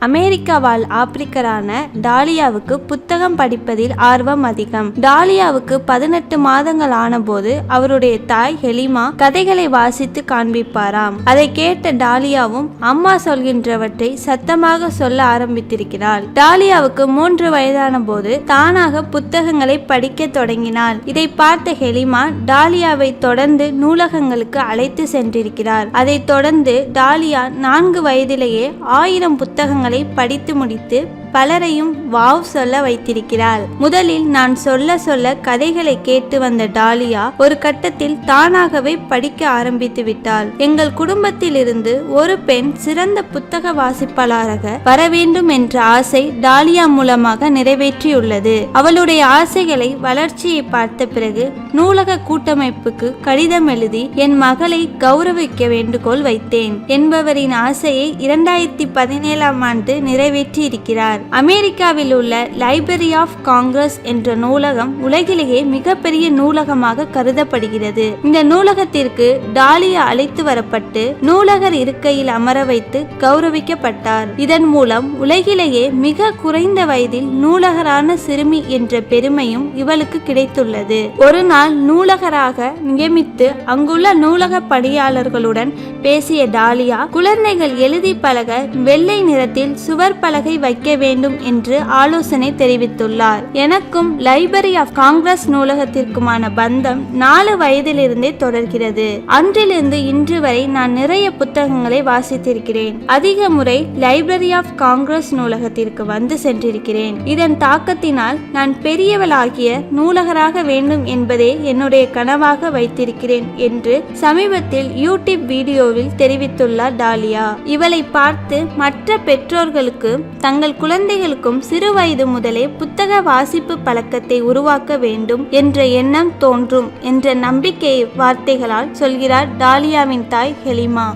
அமெரிக்க வாழ் ஆப்பிரிக்கரான டாலியாவுக்கு புத்தகம் படிப்பதில் ஆர்வம் அதிகம். டாலியாவுக்கு பதினெட்டு மாதங்கள் ஆனபோது அவருடைய தாய் ஹெலிமா கதைகளை வாசித்து காண்பிப்பாராம். அதை கேட்ட டாலியாவும் அம்மா சொல்கின்றவற்றை சத்தமாக சொல்ல ஆரம்பித்திருக்கிறாள். டாலியாவுக்கு மூன்று வயதான போது தானாக புத்தகங்களை படிக்க தொடங்கினாள். இதை பார்த்த ஹெலிமா டாலியாவை தொடர்ந்து நூலகங்களுக்கு அழைத்து சென்றிருக்கிறார். அதைத் தொடர்ந்து டாலியா நான்கு வயதிலேயே ஆயிரம் புத்தகங்கள் புத்தகங்களை படித்து முடித்து பலரையும் வாவ் சொல்ல வைத்திருக்கிறாள். முதலில் நான் சொல்ல சொல்ல கதைகளை கேட்டு வந்த டாலியா ஒரு கட்டத்தில் தானாகவே படிக்க ஆரம்பித்து விட்டாள். எங்கள் குடும்பத்தில் இருந்து ஒரு பெண் சிறந்த புத்தக வாசிப்பாளராக வர வேண்டும் என்ற ஆசை டாலியா மூலமாக நிறைவேற்றியுள்ளது. அவளுடைய ஆசைகளை வளர்ச்சியை பார்த்த பிறகு நூலக கூட்டமைப்புக்கு கடிதம் எழுதி என் மகளை கௌரவிக்க வேண்டுகோள் வைத்தேன். என்பவரின் ஆசையை இரண்டாயிரத்தி பதினேழாம் ஆண்டு நிறைவேற்றி இருக்கிறார் அமெரிக்காவில் உள்ள லைப்ரரி ஆஃப் காங்கிரஸ் என்ற நூலகம் உலகிலேயே மிகப்பெரிய நூலகமாக கருதப்படுகிறது. இந்த நூலகத்திற்கு டாலியா அழைத்து வரப்பட்டு நூலகர் இருக்கையில் அமர வைத்து கௌரவிக்கப்பட்டார். இதன் மூலம் உலகிலேயே மிக குறைந்த வயதில் நூலகரான சிறுமி என்ற பெருமையும் இவளுக்கு கிடைத்துள்ளது. ஒரு நாள் நூலகராக நியமித்து அங்குள்ள நூலக பணியாளர்களுடன் பேசிய டாலியா குழந்தைகள் எழுதி பழக வெள்ளை நிறத்தில் சுவர் பலகை வைக்க வேண்டும் என்று ஆலோசனை தெரிவித்துள்ளார். எனக்கும் லைப்ரரி ஆஃப் காங்கிரஸ் நூலகத்திற்குமான பந்தம் நாலு வயதிலிருந்தே தொடர்கிறது. அன்றிலிருந்து இன்று வரை நான் நிறைய புத்தகங்களை வாசித்திருக்கிறேன். அதிக முறை லைப்ரரி ஆஃப் காங்கிரஸ் நூலகத்திற்கு வந்து சென்றிருக்கிறேன். இதன் தாக்கத்தினால் நான் பெரியவளாகிய நூலகராக வேண்டும் என்பதே என்னுடைய கனவாக வைத்திருக்கிறேன் என்று சமீபத்தில் யூடியூப் வீடியோவில் தெரிவித்துள்ளார் டாலியா. இவளை பார்த்து மற்ற பெற்றோர்களுக்கு தங்கள் குழந்தைகளுக்கும் சிறு வயது முதலே புத்தக வாசிப்பு பழக்கத்தை உருவாக்க வேண்டும் என்ற எண்ணம் தோன்றும் என்ற நம்பிக்கை வார்த்தைகளால் சொல்கிறார் டாலியாவின் தாய் ஹெலிமா.